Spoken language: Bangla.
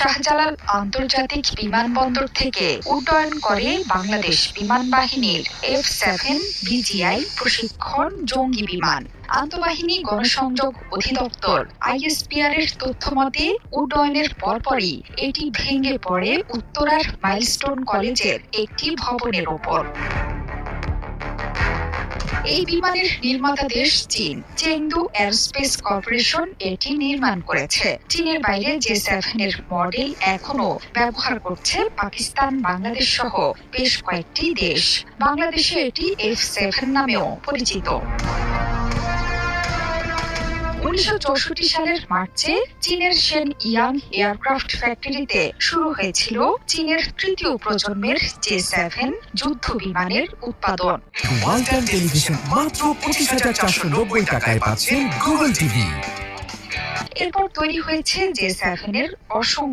শাহজালাল আন্তর্জাতিক বিমানবন্দর থেকে উড্ডয়ন করে বাংলাদেশ বিমান বাহিনীর এফ সেভেন বিজিআই প্রশিক্ষণ জঙ্গি বিমান। আন্তঃবাহিনী গণসংযোগ অধিদপ্তর আইএসপিআর এর তথ্য মতে, উড্ডয়নের পরপরই এটি ভেঙে পড়ে উত্তরার মাইলস্টোন কলেজের একটি ভবনের ওপর। এই বিমানের নির্মাতা দেশ চীন। চেংদু এয়ারস্পেস কর্পোরেশন এটি নির্মাণ করেছে। চীনের বাইরে যে সেভেন এর মডেল এখনও ব্যবহার করছে পাকিস্তান, বাংলাদেশ সহ বেশ কয়েকটি দেশ। বাংলাদেশে এটি এফ সেভেন নামেও পরিচিত। উনিশশো চৌষট্টি সালের মার্চে চীনের সেন ইয়াং এয়ারক্রাফট ফ্যাক্টরিতে শুরু হয়েছিল চীনের তৃতীয় প্রজন্মের জে সেভেন যুদ্ধ বিমানের উৎপাদন। ওয়ান টেলিভিশন মাত্র পঁচিশ হাজার চারশো নব্বই টাকায় পাচ্ছেন গুগল টিভি। এরপর তৈরি হয়েছে জে সেভেন এর অসংখ্য